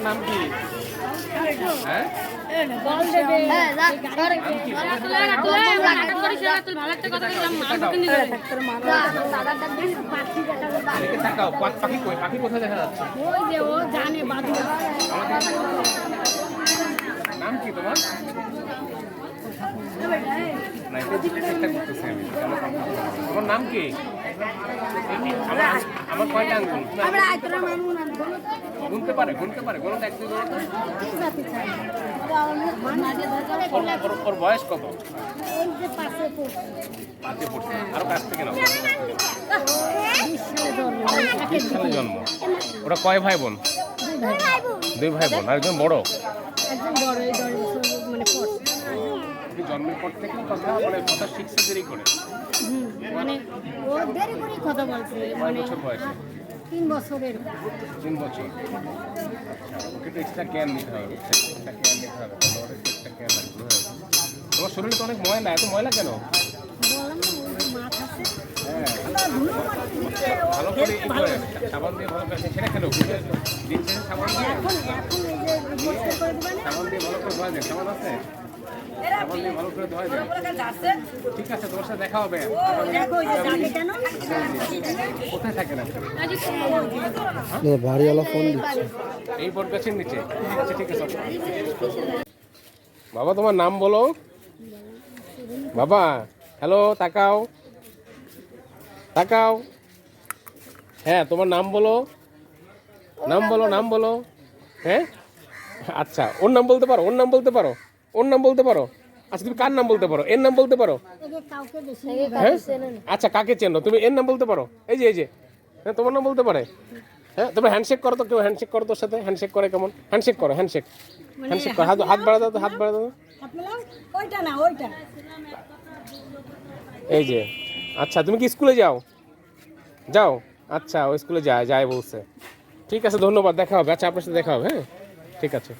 তোমার নাম কি? হ্যাঁ? পাখি কোথায় দেখা যাচ্ছে? নাম কি তোমার? তোমার নাম কি? আমার আমার কয়টা আঙ্গুল? গুনতে পারে গুনতে পারে গুনতে এক দুই ওর- বয়স কত? পাঁচে পড়ছে। আরও কাছ থেকে নাও। জন্ম। ওরা কয় ভাই বোন? দুই ভাই বোন। আর একজন বড়? একজন বড় জন্মের পর থেকে কথা মানে কথা শিখছে দেরি করে। মানে ও দেরি করে কথা বলছে মানে বছর বয়সে? তিন বছরের। তিন বছর। আচ্ছা, ওকে তো এক্সট্রা কেয়ার নিতে হবে এক্সট্রা কেয়ার নিতে হবে এক্সট্রা কেয়ার লাগবে। তোমার শরীরে তো অনেক ময়লা এত ময়লা কেন? হ্যাঁ। ভালো করে করে সাবান দিয়ে ভালো করে সেটা খেলো দিন সাবান দিয়ে? সাবান ভালো করে ধোয়া যায় সাবান আছে? দেখা হবে এই আচ্ছা বাবা, তোমার নাম বলো। বাবা হ্যালো তাকাও। তাকাও। হ্যাঁ তোমার নাম বলো। নাম বলো নাম বলো। হ্যাঁ? আচ্ছা ওর নাম বলতে পারো, ওর নাম বলতে পারো। ওর নাম বলতে পারো? আচ্ছা তুমি কার নাম বলতে পারো? এর নাম বলতে পারো? হ্যাঁ। আচ্ছা কাকে চেনো? তুমি এর নাম বলতে পারো? এই যে এই যে। হ্যাঁ তোমার নাম বলতে পারে? হ্যাঁ তোমরা হ্যান্ডশেক করো তো কেউ হ্যান্ডশেক করো তোর সাথে? হ্যান্ডশেক করে কেমন? হ্যান্ডশেক করো হ্যান্ডশেক হ্যান্ডশেক করো। হাত হাত বাড়া দাও তো হাত বাড়া দাও। ওইটা না ওইটা। এই যে। আচ্ছা তুমি কি স্কুলে যাও? যাও? আচ্ছা ওই স্কুলে যায় যায় বলছে। ঠিক আছে ধন্যবাদ দেখা হবে। আচ্ছা আপনার সাথে দেখা হবে হ্যাঁ? ঠিক আছে।